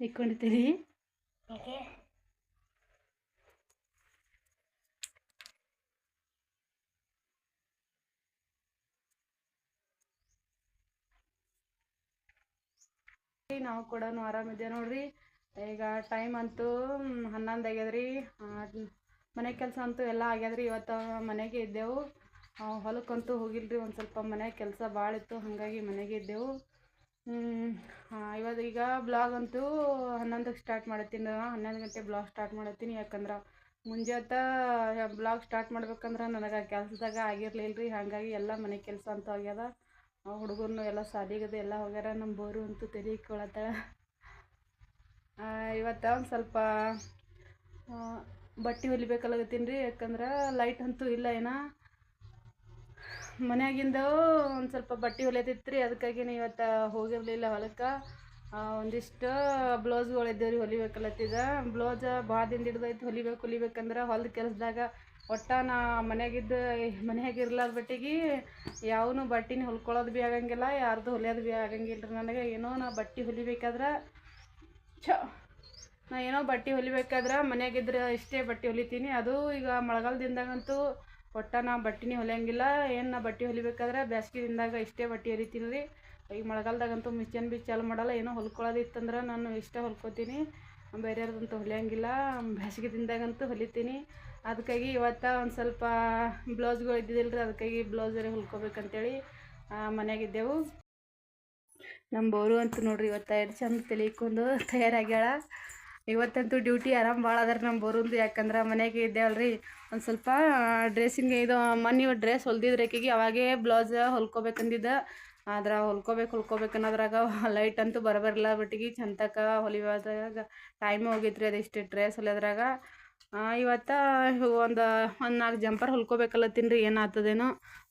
ತಿಕ್ಕೊಂಡಿದ್ದೀರಿ ಯಾಕೆ ನಾವು ಕೂಡ ಆರಾಮಿದ್ದೇವೆ ನೋಡ್ರಿ. ಈಗ ಟೈಮ್ ಅಂತೂ ಹನ್ನೊಂದು ಆಗ್ಯದ್ರಿ. ಮನೆ ಕೆಲಸ ಅಂತೂ ಎಲ್ಲ ಆಗ್ಯದ್ರಿ. ಇವತ್ತು ಮನೆಗೆ ಇದ್ದೆವು. ಹೊಲಕ್ಕಂತೂ ಹೋಗಿಲ್ರಿ. ಒಂದು ಸ್ವಲ್ಪ ಮನೆ ಕೆಲಸ ಭಾಳ ಇತ್ತು. ಹಾಗಾಗಿ ಮನೆಗೆ ಇದ್ದೆವು. ಆ, ಇವತ್ತು ಈಗ ಬ್ಲಾಗ್ ಅಂತೂ ಹನ್ನೊಂದಕ್ಕೆ ಸ್ಟಾರ್ಟ್ ಮಾಡತ್ತೀನಿ. ಹನ್ನೊಂದು ಗಂಟೆ ಬ್ಲಾಗ್ ಸ್ಟಾರ್ಟ್ ಮಾಡತ್ತೀನಿ. ಯಾಕಂದ್ರೆ ಮುಂಜಾತ ಬ್ಲಾಗ್ ಸ್ಟಾರ್ಟ್ ಮಾಡ್ಬೇಕಂದ್ರೆ ನನಗೆ ಕೆಲಸದಾಗ ಆಗಿರಲಿಲ್ಲ ರೀ ಹಾಗಾಗಿ ಎಲ್ಲ ಮನೆ ಕೆಲಸ ಅಂತೂ ಆಗ್ಯದ. ಹುಡುಗರನ್ನು ಎಲ್ಲ ಸಾಲಿಗದು ಎಲ್ಲ ಹೋಗ್ಯಾರ. ನಮ್ಮ ಬೋರು ಅಂತೂ ಇಕ್ಕೊಳತ್ತಾಳ ಇವತ್ತು ಒಂದು ಸ್ವಲ್ಪ ಆ, ಬಟ್ಟೆ ಹೊಲಿಬೇಕಲ್ಲಗತ್ತೀನಿ ರೀ. ಯಾಕಂದ್ರೆ ಲೈಟ್ ಅಂತೂ ಇಲ್ಲ ಏನ. ಮನ್ಯಾಗಿಂದ ಒಂದು ಸ್ವಲ್ಪ ಬಟ್ಟೆ ಹೊಲಿಯತಿತ್ತು ರೀ ಅದಕ್ಕಾಗಿ ಇವತ್ತು ಹೋಗಿರಲಿಲ್ಲ ಹೊಲಕ್ಕೆ. ಒಂದಿಷ್ಟು ಬ್ಲೌಸ್ಗಳು ಇದ್ದೇವೆ ರೀ ಹೊಲಿಬೇಕಲ್ಲತ್ತಿದ ಬ್ಲೌಸ್ ಭಾಳ ದಿನ ಹಿಡ್ದೈತಿ ಹೊಲಿಬೇಕು ಹೊಲಿಬೇಕಂದ್ರೆ ಹೊಲದ ಕೆಲಸದಾಗ ಒಟ್ಟ ನಾ ಮನ್ಯಾಗಿದ್ದು ಮನ್ಯಾಗ ಇರ್ಲಾರ್ದ ಬಟ್ಟೆಗೆ ಯಾವನು ಬಟ್ಟೆನ ಹೊಲ್ಕೊಳ್ಳೋದು ಭೀ ಆಗಂಗಿಲ್ಲ, ಯಾರ್ದು ಹೊಲಿಯೋದು ಭೀ ಆಗಂಗಿಲ್ಲ ರೀ ನನಗೆ. ಏನೋ ನಾ ಬಟ್ಟೆ ಹೊಲಿಬೇಕಾದ್ರೆ ಛ, ನಾ ಏನೋ ಬಟ್ಟೆ ಹೊಲಿಬೇಕಾದ್ರೆ ಮನ್ಯಾಗಿದ್ರೆ ಇಷ್ಟೇ ಬಟ್ಟೆ ಹೊಲಿತೀನಿ. ಅದು ಈಗ ಮಳೆಗಾಲದಿಂದಾಗಂತೂ ಒಟ್ಟ ನಾ ಬಟ್ಟೆನೇ ಹೊಲಿಯಂಗಿಲ್ಲ, ಏನು ನಾ ಬಟ್ಟೆ ಹೊಲಿಬೇಕಾದ್ರೆ ಬೇಸ್ಗೆ ದಿನದಾಗ ಇಷ್ಟೇ ಬಟ್ಟೆ ಹೊಲಿತೀನಿ ರೀ ಈಗ ಮಳೆಗಾಲದಾಗಂತೂ ಮಿಷನ್ ಬಿ ಚಾಲು ಮಾಡಲ್ಲ, ಏನೋ ಹೊಲ್ಕೊಳ್ಳೋದಿತ್ತಂದ್ರೆ ನಾನು ಇಷ್ಟೇ ಹೊಲ್ಕೋತೀನಿ. ಬೇರೆಯವ್ರದಂತೂ ಹೊಲಿಯಂಗಿಲ್ಲ ಬೇಸಿಗೆ ದಿನದಾಗಂತೂ ಹೊಲಿತೀನಿ. ಅದಕ್ಕಾಗಿ ಇವತ್ತು ಒಂದು ಸ್ವಲ್ಪ ಬ್ಲೌಸ್ಗಳು ಇದ್ದಿದ್ದಿಲ್ಲ ರೀ ಅದಕ್ಕಾಗಿ ಬ್ಲೌಸರೇ ಹೊಲ್ಕೋಬೇಕಂತೇಳಿ ಮನೆಯಾಗಿದ್ದೆವು ನಮ್ಮ ಬೋರು ಅಂತೂ ನೋಡಿರಿ ಇವತ್ತು ಎರಡು ಚಂದ ತಲಿಕೊಂಡು ತಯಾರಾಗ್ಯಾಳ. ಇವತ್ತಂತೂ ಡ್ಯೂಟಿ ಆರಾಮ್ ಭಾಳ ಅದಾರ ನಮ್ಮ ಬರೋದು. ಯಾಕಂದ್ರೆ ಮನೆಗೆ ಇದ್ದೇವಲ್ರಿ ಒಂದು ಸ್ವಲ್ಪ ಡ್ರೆಸ್ಸಿಂಗ್ ಇದು ಮೊನ್ನೆ ಡ್ರೆಸ್ ಹೊಲ್ದಿದ್ರೆ ಆಕೆಗೆ ಅವಾಗೇ ಬ್ಲೌಸ್ ಹೊಲ್ಕೋಬೇಕಂದಿದ್ದ. ಆದ್ರೆ ಹೊಲ್ಕೋಬೇಕು ಹೊಲ್ಕೋಬೇಕು ಅನ್ನೋದ್ರಾಗ ಲೈಟ್ ಅಂತೂ ಬರಬರಲ್ಲ ಬಿಟ್ಟಿಗೆ ಚಂತಕ ಹೊಲಿಯೋದ್ರಾಗ ಟೈಮ್ ಹೋಗಿತ್ತು ರೀ ಅದಿಷ್ಟು ಡ್ರೆಸ್ ಹೊಲಿಯೋದ್ರಾಗ. ಇವತ್ತು, ಒಂದು ಒಂದು ನಾಲ್ಕು ಜಂಪರ್ ಹೊಲ್ಕೋಬೇಕಲ್ಲ ತಿನ್ರಿ ಏನಾಗ್ತದೇನೋ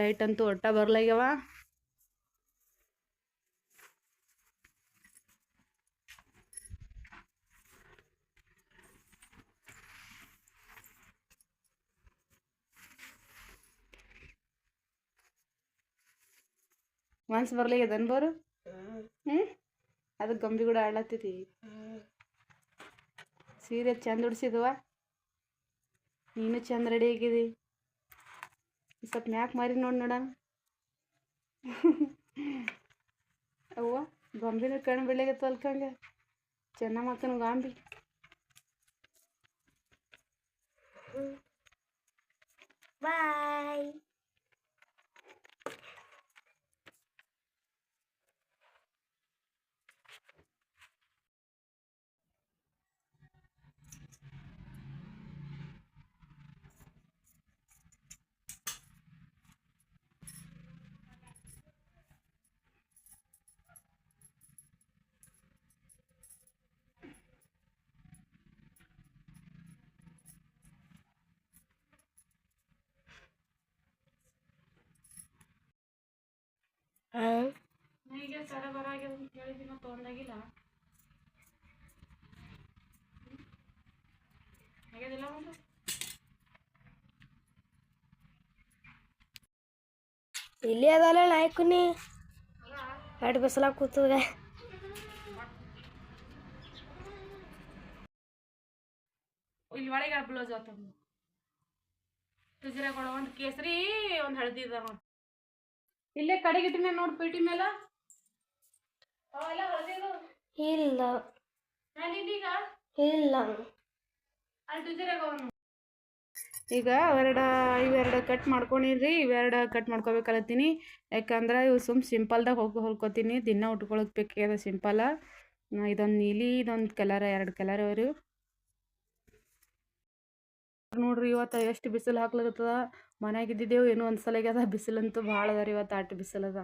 ಲೈಟ್ ಅಂತೂ ಒಟ್ಟ ಬರ್ಲಾಗ್ಯವ. ಮನ್ಸು ಬರ್ಲಾಗ್ಯದನ್ ಬೋರು. ಹ್ಞೂ ಅದು ಗೊಂಬಿ ಕೂಡ ಆಡ್ಲತ್ತಿತಿ ಸೀರೆ ಚಂದ ಉಡ್ಸಿದವ? ನೀನು ಚಂದ ರೆಡಿ ಆಗಿದಿ. ಸ್ವಲ್ಪ ಮ್ಯಾಕ್ ಮಾರಿ ನೋಡಿ ನೋಡಣ ಅವ್ವ ಗೊಂಬಿನ ಕಣ್ಣು ಬೆಳಗತ್ತ ತೊಲ್ಕಂಗ ಚೆನ್ನ ಮಕ್ಕನ ಗಾಂಬಿ. ಬಾಯ್. ಈಗ ಸರ ಬರಾಗ್ಯದ ಅಂತ ಹೇಳಿದಿನ ತೊಗೊಂಡಾಗಿಲ್ಲ ಆಗ್ಯದಿಲ್ಲ ಒಂದು ಇಲ್ಲಿ ಅದಲ್ಲ ನಾಯ್ಕುನಿ. ಎರಡು ಬಿಸಿಲ ಕೂತದ. ಇಲ್ಲಿ ಒಳಗೆ ಬ್ಲೌಸ್ ಆತ ಕೊಡ ಒಂದು ಕೇಸರಿ ಒಂದು ಹಳದಿ ಇದಾವ ಇಲ್ಲೇ ಕಡೆಗೆ ಇಟ್ಟಿನ ನೋಡ್ ಪೇಟಿ ಮೇಲೆ? ಅವೆಲ್ಲ ಇಲ್ಲ. ಈಗ ಇಲ್ಲ. ಅಲ್ಲಿ ಈಗ ಅವೆರಡ ಇವೆರಡು ಕಟ್ ಮಾಡ್ಕೊಂಡಿರಿ ಇವೆರಡು ಕಟ್ ಮಾಡ್ಕೊಬೇಕಲ್ಲತ್ತೀನಿ ಯಾಕಂದ್ರೆ ಇವು ಸುಮ್ ಸಿಂಪಲ್ದಾಗ ಹೋಗಿ ಹೊಲ್ಕೋತೀನಿ. ದಿನ ಉಟ್ಕೊಳಕ್ ಬೇಕಾಗ್ಯದ ಸಿಂಪಲ ಇದೊಂದು ನೀಲಿ ಇದೊಂದು ಕಲರ್ ಎರಡು ಕಲರ್ ಅವರು. ನೋಡ್ರಿ ಇವತ್ತು ಎಷ್ಟು ಬಿಸಿಲು ಹಾಕ್ಲಾಗತ್ತದ ಮನ್ಯಾಗ ಏನು ಏನೋ ಒಂದು ಸಲ ಆಗ್ಯದ ಬಿಸಿಲಂತೂ ಭಾಳ ಅದ ರೀ ಇವತ್ತು ಆಟ ಬಿಸಿಲದ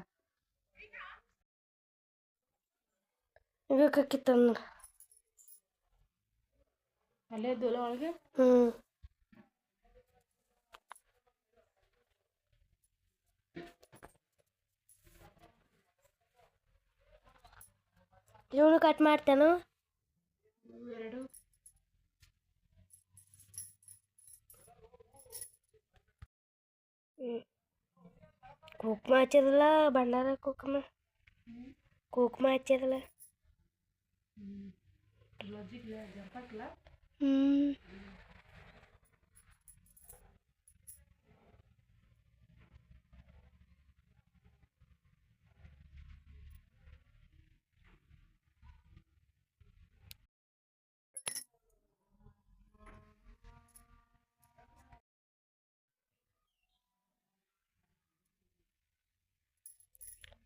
ಬೇಕಾಕಿತ್ತಂದ್ರ ಅಲ್ಲೇ ದೂಲ ಒಳಗೆ? ಹ್ಞೂ ಇವನು ಕಟ್ ಮಾಡ್ತೇನು? ಎರಡು. ಕುಂಕುಮ ಹಚ್ಚಿದಲ್ಲ ಭಂಡಾರ ಕುಕ್ಮ ಕುಂಕುಮ ಹ್ಞೂ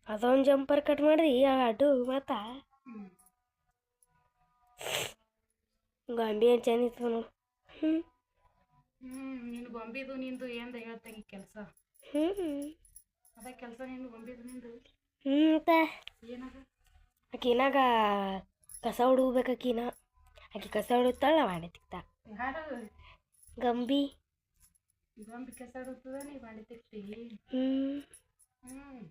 ಅದೊಂದು ಜಂಪರ್ ಕಟ್ ಮಾಡಿರಿ ಅಡು ಮತ್ತ ಗೊಂಬಿ ಏನು ಚೆಂದಿತ್ತು ನೋಡು ಹ್ಞೂ ಹ್ಞೂ ನಿನ್ನ ಗೊಂಬಿದು ನಿಂದು ఏంದ ಹೇಳ್ತಂಗಿ ಕೆಲಸ ಹ್ಞೂ ಅದ ಕೆಲಸ ನಿಂದು ಗೊಂಬಿದು ನಿಂದು ಹ್ಞೂ ಮತ್ತೆ ಏನದ ಆಕಿನಾಗ ಕಸ ಹುಡುಗ್ಬೇಕು ಆಕಿನ ಆಕಿ ಕಸ ಹುಡುಕ್ತಾಳ ನಾ ಮಾಡಿ ತಿಕ್ತ ಯಾರು ಗಂಬಿ ಗೊಂಬಿ ಕೆಸಾಡುತ್ತದ ನೀ ಮಾಡಿ ತಿಕ್ತಿ ಹ್ಞೂ ಹ್ಞೂ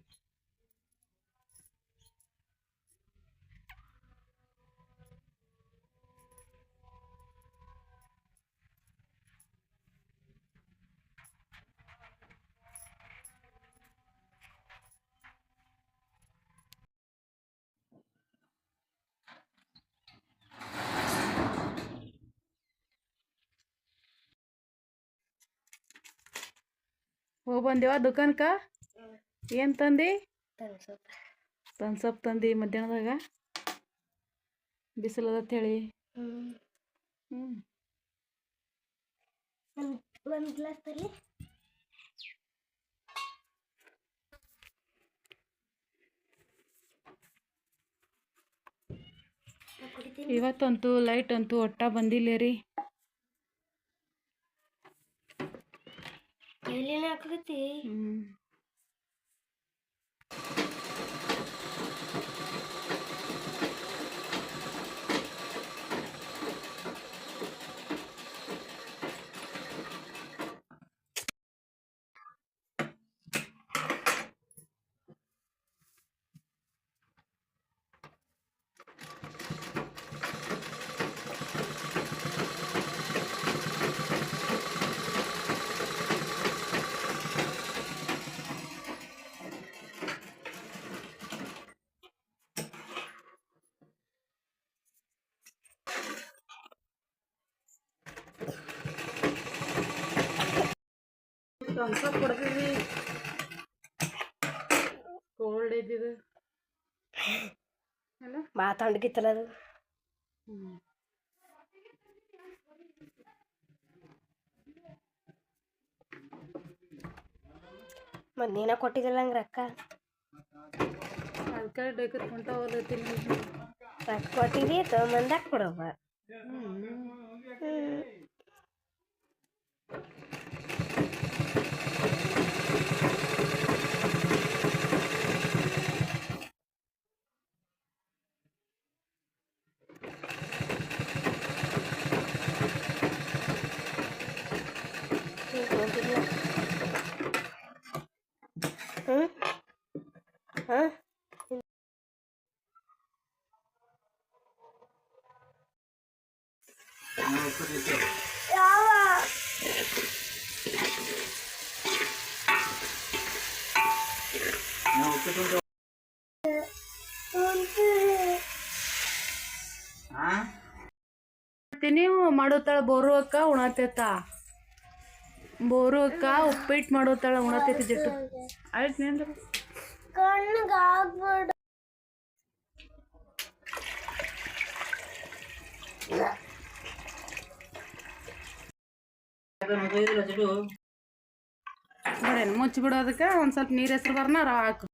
ಹೋಗಿ ಬಂದೇವ ದುಕಾನ್ಕ ಏನು ತಂದಿ? ತನ್ಸಪ್ ತಂದಿ ಮಧ್ಯಾಹ್ನದಾಗ? ಬಿಸಿಲದತ್ ಹೇಳಿ ಒಂದು ಗ್ಲಾಸ್ ತರಲಿ. ಇವತ್ತಂತೂ ಲೈಟ್ ಅಂತೂ ಒಟ್ಟ ಬಂದಿಲ್ಲ ರೀ Elle est là à côté. ಹ್ಞೂ ತನ್ಸಪ್ ಕೊಡ್ತೀವಿ. ಕೋಲ್ಡ್ ಇದ್ದಿದ್ದು ಮಾತಾಡ್ಗಿತ್ತಲ್ಲ ಅದು. ಹ್ಞೂ ಮತ್ತು ನೀನ ಕೊಟ್ಟಿದ್ದಿಲ್ಲ ಹಂಗೆ ರೊಕ್ಕ? ಅದಕ್ಕೆ ಡೇಕತ್ ಹೊಂಟ ಹೋಗ್ಲತ್ತೀನಿ ರೊಕ್ಕ ಕೊಟ್ಟಿದ್ದಿ ತೊಗೊಂಬಂದಾಗ ಕೊಡೋವ ಹ್ಞೂ ಹ್ಞೂ ನೀವು ಮಾಡೋತಾಳ ಬೋರು ಅಕ್ಕ ಉಣತೇತ ಬೋರು ಅಕ್ಕ ಉಪ್ಪಿಟ್ಟು ಮಾಡೋತಾಳ ಉಣತೈತಿ ಜಟ್ಟು. ಆಯ್ತು ಬಿಡೇನು ಮುಚ್ಚಿ ಬಿಡೋದಕ್ಕೆ ಒಂದು ಸ್ವಲ್ಪ ನೀರು ಹೆಸರು ಬರ್ನ ರಾ ಹಾಕು.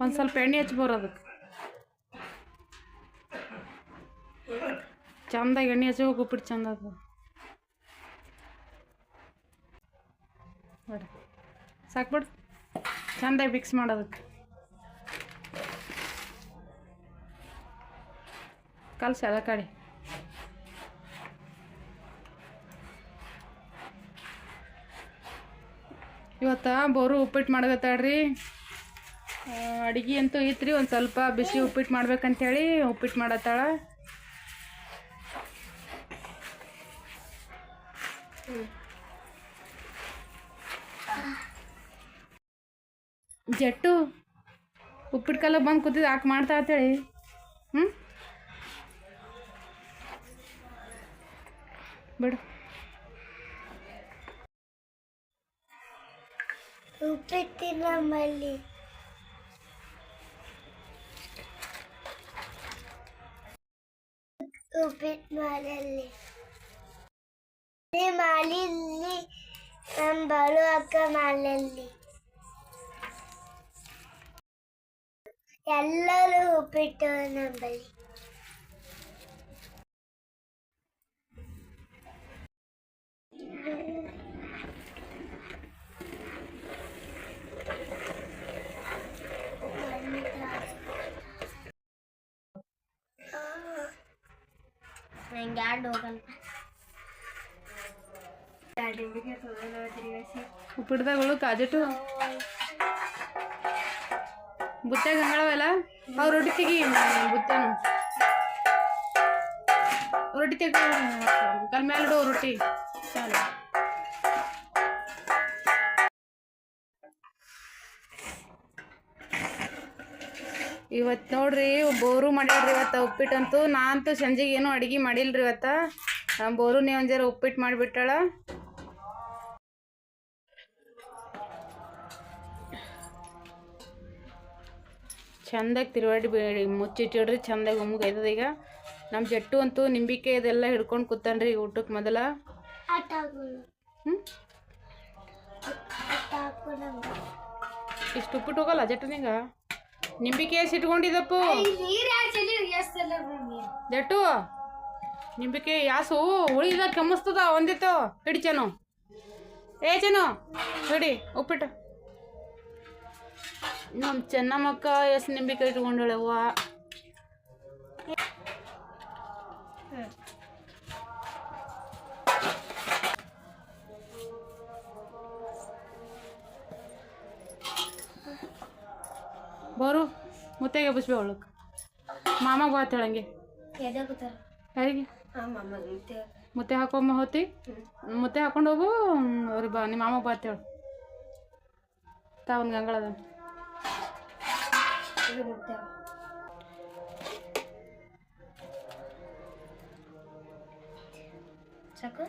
ಒಂದು ಸ್ವಲ್ಪ ಎಣ್ಣೆ ಹಚ್ಚಿ ಬರೋದಕ್ಕೆ ಚಂದಾಗಿ ಎಣ್ಣೆ ಹಚ್ಚಿ ಹೋಗಿ ಉಪ್ಪಿಟ್ಟು ಚಂದ ಆಗ್ತದೆ ನೋಡಿ ಸಾಕ್ಬಿಡು ಚಂದಾಗಿ ಮಿಕ್ಸ್ ಮಾಡೋದಕ್ಕೆ. ಕಲಸಿ ಅದ ಕಡೆ. ಇವತ್ತು ಬೋರು ಉಪ್ಪಿಟ್ಟು ರೀ. ಅಡಿಗೆ ಅಂತೂ ಐತ್ರಿ, ಒಂದು ಸ್ವಲ್ಪ ಬಿಸಿ ಉಪ್ಪಿಟ್ಟು ಮಾಡ್ಬೇಕಂತೇಳಿ ಉಪ್ಪಿಟ್ಟು ಮಾಡತ್ತಾಳ. ಜಟ್ಟು ಉಪ್ಪಿಟ್ಟು ಕಾಲ ಬಂದು ಕೂತಿದ್ದು ಯಾಕೆ ಮಾಡ್ತಾ ಅಂತೇಳಿ ಹ್ಞೂ ಬಿಡು ಉಪ್ಪಿಟ್ಟಿನ ನಮ್ಮಲ್ಲಿ ಉಪ್ಪಿಟ್ಟು ಮಾಲಲ್ಲಿ ಮಾಲಿಲ್ಲಿ ನಮ್ಮ ಬಾಳು ಅಕ್ಕ ಮಾಲಲ್ಲಿ ಎಲ್ಲರೂ ಉಪ್ಪಿಟ್ಟು ನಂಬಲ್ಲಿ ನಂಗೆ ಯಾರು ಹೋಗಲ್ಲ ಉಪ್ಪಿಟ್ಟದಾಗಳು ಕಾಜಟ್ಟು ಬುತ್ತಾಗ ಹಂಗಳವೆಲ್ಲ ಅವು ರೊಟ್ಟಿ ತೆಗಿ ಬುತ್ತಾನು ರೊಟ್ಟಿ ತೆಗಿ ಕಲ್ ರೊಟ್ಟಿ. ಚಾಲು. ಇವತ್ತು ನೋಡ್ರಿ, ಬೋರು ಮಾಡ್ಯಾಳ್ರಿ ಇವತ್ತು ಉಪ್ಪಿಟ್ಟಂತೂ. ನಾ ಅಂತೂ ಸಂಜೆಗೆ ಏನೂ ಅಡಿಗೆ ಮಾಡಿಲ್ರಿ ಇವತ್ತು. ಬೋರು ನೀವು ಒಂದು ಜರ ಉಪ್ಪಿಟ್ಟು ಮಾಡಿಬಿಟ್ಟಾಳ. ಚಂದಾಗಿ ತಿರುವಾಡಿ ಮುಚ್ಚಿಟ್ಟಿಡ್ರಿ ಚಂದಾಗಿ ಒಮ್ಗೆ ಈಗ. ನಮ್ಮ ಜಟ್ಟು ಅಂತೂ ನಿಂಬಿಕೆ ಇದೆಲ್ಲ ಹಿಡ್ಕೊಂಡು ಕೂತಾನ್ರಿ ಊಟಕ್ಕೆ ಮೊದಲ. ಇಷ್ಟು ಉಪ್ಪಿಟ್ಟು ಹೋಗಲ್ಲ ಜಟ್ಟು ನಿಂಗ? ನಿಂಬಿಕೆ ಎಷ್ಟು ಇಟ್ಕೊಂಡಿದ್ದಪ್ಪು ಎಷ್ಟು ಜಟ್ಟು ನಿಂಬಿಕೆ ಯಾಸು ಉಳಿದ ಕೆಮ್ಮಿಸ್ತದ ಒಂದಿತ್ತು. ಹಿಡಿ ಚೆನ್ನು ಏ ಚೆನ್ನು ಹಿಡಿ ಉಪ್ಪಿಟ್ಟು. ನಮ್ಮ ಚೆನ್ನಮ್ಮಕ್ಕ ಎಷ್ಟು ನಿಂಬಿಕಾಯಿ ಇಟ್ಕೊಂಡಳವ್ವ ಬರು ಮುತ್ತೆಗೆ ಬಸ್ಬೇ ಒಳಗೆ ಮಾಮಾಗ ಬಾ ಹೇಳಂಗೆ. ಯಾರಿಗೆ? ಮುತ್ತೆ. ಹಾಕೋಮ್ಮ ಹೋತಿ ಮುತ್ತೆ ಹಾಕೊಂಡು ಹೋಗು ಅವ್ರಿಗೆ ಬಾ ನಿಮ್ಮ ಮಾಮ ಬಾ ಅಂತೇಳು ತಾ ಒಂದು ಗಂಗಳದ ಇದು ಮುಟ್ಟ ಸಾಕು.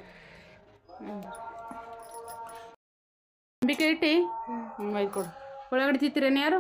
ಅಂಬಿಕೆ ಇಟ್ಟು? ಹ್ಞೂ ಕೊಡು. ಒಳಗಡೆ ತಿತ್ತೀರೇನು ಯಾರು?